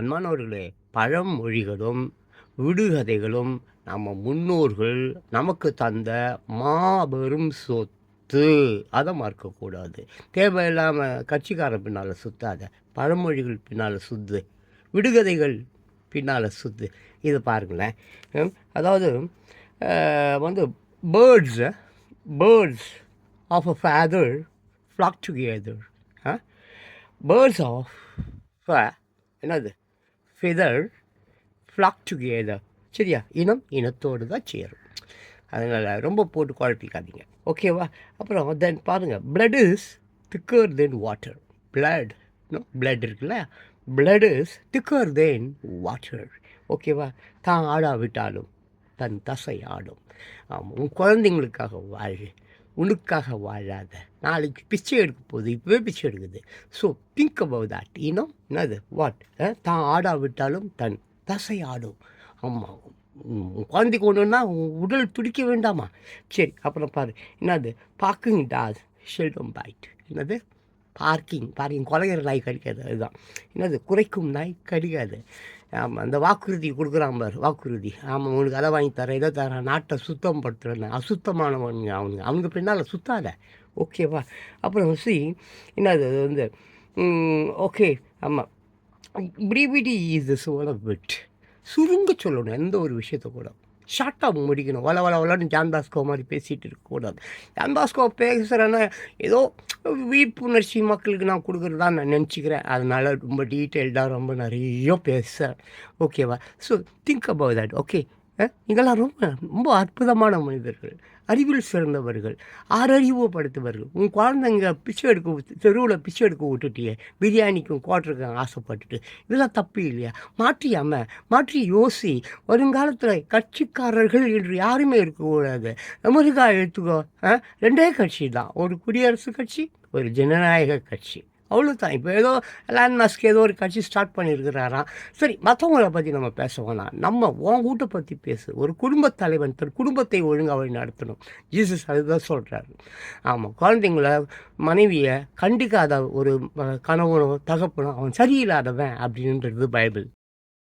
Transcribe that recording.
அன்பானவர்களே பழமொழிகளும் விடுகதைகளும் நம்ம முன்னோர்கள் நமக்கு தந்த மாபெரும் சொத்து. அதை மறக்கக்கூடாது. தேவையில்லாமல் கட்சிக்காரன் பின்னால் சுத்தாத பழமொழிகள் பின்னால் சுத்து விடுகதைகள் பின்னால் சுத்து. இதை பாருங்களேன். அதாவது வந்து birds birds of a feather flock together birds of என்னது? ஃபெதர் ஃப்ளாக் டுகெதர் சரியா? இனம் இனத்தோடு தான் சேரும். அதனால் ரொம்ப போட்டு குழப்பிக்காதீங்க ஓகேவா அப்புறம் தென் பாருங்கள் blood is thicker than water blood no blood இருக்குல்ல? Blood is thicker than water ஓகேவா தான் ஆடாவிட்டாலும் தன் தசை ஆடும். ஆமாம் உன் குழந்தைங்களுக்காக வாழ். உனக்காக வாழாத. நாளைக்கு பிச்சை எடுக்க போகுது. இப்போவே பிச்சை எடுக்குது. ஸோ திங்க் அபவுட் தட் இன்னும் என்னது? வாட் தான் ஆடாவிட்டாலும் தன் தசை ஆடும். ஆமாம் குழந்தைக்கு ஒன்றுன்னா உடல் துடிக்க வேண்டாமா? சரி அப்புறம் பாரு. என்னது? பார்க்கிங் ஷெல்டம் பைட் என்னது? Barking barking. கொலைகிற நாய் கடிக்காது அதுதான். என்னது? குறைக்கும் நாய் கடிக்காது. ஆமாம் அந்த வாக்குறுதி கொடுக்குறான் பார் வாக்குறுதி. ஆமாம் உனக்கு அதை வாங்கி தரேன் இதை தரேன் நாட்டை சுத்தம் படுத்துறேன் அசுத்தமானவனுங்க அவனுங்க அவனுக்கு பின்னால் சுத்தாத. ஓகேவா அப்புறம் சி என்னது அது வந்து ஓகே ஆமாம் brevity is this one of wit சுருங்க சொல்லணும் எந்த ஒரு விஷயத்த கூட. ஷார்ட்டாக முடிக்கணும். வள வள வளன்னு ஜான் பாஸ்கோ மாதிரி பேசிகிட்டு இருக்கக்கூடாது ஜான் பாஸ்கோ பேசுகிறேன்னா ஏதோ விழிப்புணர்ச்சி மக்களுக்கு நான் கொடுக்குறதா நான் நினச்சிக்கிறேன். அதனால் ரொம்ப டீட்டெயில்டாக ரொம்ப நிறைய பேசுகிறேன் ஓகேவா so think about that okay இதெல்லாம் ரொம்ப ரொம்ப அற்புதமான மனிதர்கள் அறிவில் சிறந்தவர்கள் ஆறறிவுப்படுத்துவர்கள் உன் குழந்தைங்க பிச்சை எடுக்க தெருவில் பிச்சை எடுக்க விட்டுட்டியே பிரியாணிக்கும் குவாட்டருக்கும் ஆசைப்பட்டுட்டு. இதெல்லாம் தப்பு இல்லையா? மாற்றியாம மாற்றி யோசி. வருங்காலத்தில் கட்சிக்காரர்கள் என்று யாருமே இருக்கக்கூடாது. அமெரிக்கா எடுத்துக்கோ ஆ? ரெண்டே கட்சி தான். ஒரு குடியரசு கட்சி ஒரு ஜனநாயக கட்சி. அவ்வளோதான் இப்போ ஏதோ லேண்ட் மஸ்க் ஏதோ ஒரு கட்சி ஸ்டார்ட் பண்ணியிருக்கிறாராம். சரி மற்றவங்கள பற்றி நம்ம பேசுவோம்னா நம்ம உன் வீட்டை பற்றி பேசு. ஒரு குடும்பத் தலைவன் தன் குடும்பத்தை ஒழுங்காக வழி நடத்தணும். ஜீசஸ் அதுதான் சொல்கிறாரு ஆமாம் குழந்தைங்கள மனைவியை கண்டிக்காத ஒரு கணவனோ தகப்பனோ அவன் சரியில்லாதவன் அப்படின்றது பைபிள்.